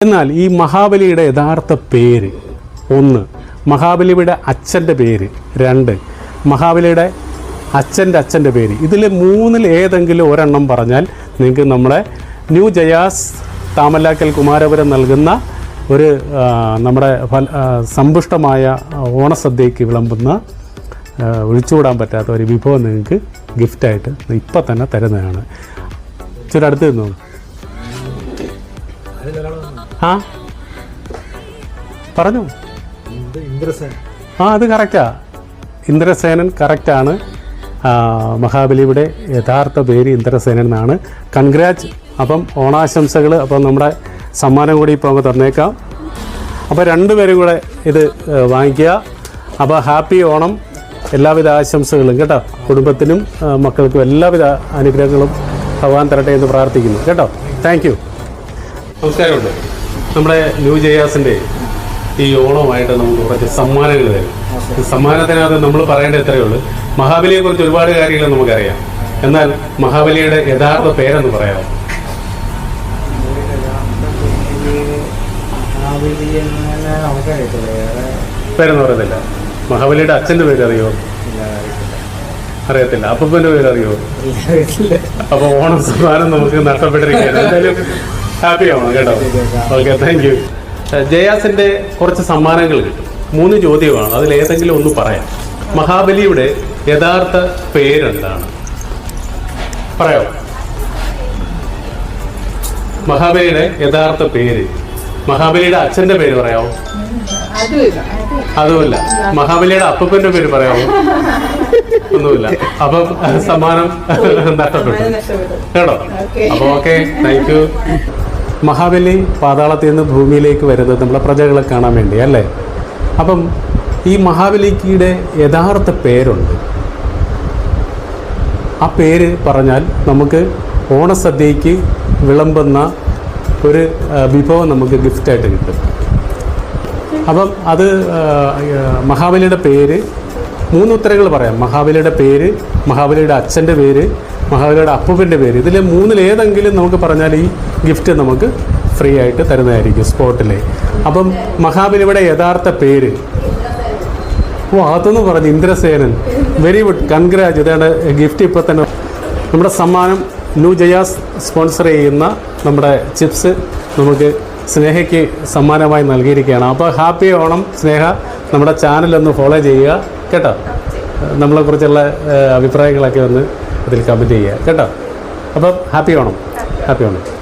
എന്നാൽ ഈ മഹാബലിയുടെ യഥാർത്ഥ പേര് ഒന്ന് മഹാബലിയുടെ അച്ഛന്റെ പേര്. രണ്ട് മഹാബലിയുടെ അച്ഛന്റെ അച്ഛന്റെ പേര്. ഇതിൽ മൂന്നിൽ ഏതെങ്കിലും ഒരെണ്ണം പറഞ്ഞാൽ നിങ്ങൾക്ക് നമ്മുടെ ന്യൂ ജയാസ് താമല്ലാക്കൽ കുമാരപുരം നൽകുന്ന ഒരു നമ്മുടെ ഫല- സമ്പുഷ്ടമായ ഓണസദ്യയ്ക്ക് വിളമ്പുന്ന ഒഴിച്ചുകൂടാൻ പറ്റാത്ത ഒരു വിഭവം നിങ്ങൾക്ക് ഗിഫ്റ്റായിട്ട് ഇപ്പം തന്നെ തരുന്നതാണ്. ഇച്ചിരി അടുത്ത് നിന്നു ആ? പറഞ്ഞു. ആ അത് കറക്റ്റാ. ഇന്ദ്രസേനൻ കറക്റ്റാണ്. മഹാബലിയുടെ യഥാർത്ഥ പേര് ഇന്ദ്രസേനൻ എന്നാണ്. കൺഗ്രാറ്റ്. അപ്പം ഓണാശംസകൾ അപ്പം നമ്മുടെ സമ്മാനം കൂടി ഇപ്പോൾ അങ്ങ് തന്നേക്കാം. അപ്പോൾ രണ്ടുപേരും കൂടെ ഇത് വാങ്ങിക്കുക. അപ്പോൾ ഹാപ്പി ഓണം. എല്ലാവിധ ആശംസകളും കേട്ടോ. കുടുംബത്തിനും മക്കൾക്കും എല്ലാവിധ അനുഗ്രഹങ്ങളും ഭഗവാൻ തരട്ടെ എന്ന് പ്രാർത്ഥിക്കുന്നു. കേട്ടോ. Thank you. നമസ്കാരമുണ്ട് നമ്മുടെ ന്യൂ ജയാസിന്റെ ഈ ഓണമായിട്ട് നമുക്ക് കുറച്ച് സമ്മാനങ്ങൾ തരും. സമ്മാനത്തിനകത്ത് നമ്മൾ പറയേണ്ട എത്രയേ ഉള്ളൂ. മഹാബലിയെ കുറിച്ച് ഒരുപാട് കാര്യങ്ങൾ നമുക്കറിയാം. എന്നാൽ മഹാബലിയുടെ യഥാർത്ഥ പേരെന്ന് പറയാമോ? പേരെന്ന് പറയുന്നില്ല. മഹാബലിയുടെ അച്ഛന്റെ പേരറിയോ? അറിയോ അറിയത്തില്ല. അപ്പൊ പേരറിയോ? അപ്പൊ ഓണം സമ്മാനം നമുക്ക് നഷ്ടപ്പെട്ടിരിക്കുകയാണ്. എന്തായാലും ഹാപ്പി ആവണം കേട്ടോ. ഓക്കെ താങ്ക് യു ജയാസിന്റെ കുറച്ച് സമ്മാനങ്ങൾ കിട്ടും. മൂന്ന് ചോദ്യമാണ്. അതിൽ ഏതെങ്കിലും ഒന്ന് പറയാം. മഹാബലിയുടെ യഥാർത്ഥ പേരെന്താണ്? പറയാം? മഹാബലിയുടെ യഥാർത്ഥ പേര്. മഹാബലിയുടെ അച്ഛന്റെ പേര് പറയാമോ അതുമില്ല. മഹാബലിയുടെ അപ്പപ്പന്റെ പേര് പറയാമോ ഒന്നുമില്ല. അപ്പം സമ്മാനം നഷ്ടപ്പെട്ടു. കേട്ടോ? അപ്പൊ ഓക്കെ താങ്ക് യു മഹാബലി പാതാളത്തിൽ നിന്ന് ഭൂമിയിലേക്ക് വരുന്നത് നമ്മുടെ പ്രജകളെ കാണാൻ വേണ്ടി അല്ലേ? അപ്പം ഈ മഹാബലിക്കിയുടെ യഥാർത്ഥ പേരുണ്ട്. ആ പേര് പറഞ്ഞാൽ നമുക്ക് ഓണസദ്യയ്ക്ക് വിളമ്പുന്ന ഒരു വിഭവം നമുക്ക് ഗിഫ്റ്റായിട്ട് കിട്ടും. അപ്പം അത് മഹാബലിയുടെ പേര് മൂന്ന് ഉത്തരങ്ങൾ പറയാം. മഹാബലിയുടെ പേര് മഹാബലിയുടെ അച്ഛന്റെ പേര് മഹാബലിയുടെ അപ്പുവിന്റെ പേര്. ഇതിൽ മൂന്നിൽ ഏതെങ്കിലും നമുക്ക് പറഞ്ഞാൽ ഈ ഗിഫ്റ്റ് നമുക്ക് ഫ്രീ ആയിട്ട് തരുന്നതായിരിക്കും സ്പോട്ടിലെ. അപ്പം മഹാബലിയുടെ യഥാർത്ഥ പേര്. ഓ അതെന്ന് പറഞ്ഞു ഇന്ദ്രസേനൻ. വെരി ഗുഡ് കൺഗ്രാജ് ഇതാണ് ഗിഫ്റ്റ് ഇപ്പോൾ തന്നെ. നമ്മുടെ സമ്മാനം ന്യൂ ജയാസ് സ്പോൺസർ ചെയ്യുന്ന നമ്മുടെ ചിപ്സ് നമുക്ക് സ്നേഹയ്ക്ക് സമ്മാനമായി നൽകിയിരിക്കുകയാണ്. അപ്പോൾ ഹാപ്പി ഓണം സ്നേഹ. നമ്മുടെ ചാനലൊന്ന് ഫോളോ ചെയ്യുക. കേട്ടോ? നമ്മളെക്കുറിച്ചുള്ള അഭിപ്രായങ്ങളൊക്കെ ഒന്ന് അതിൽ കമന്റ് ചെയ്യുക. കേട്ടോ? അപ്പം ഹാപ്പി ഓണം. ഹാപ്പി ഓണം.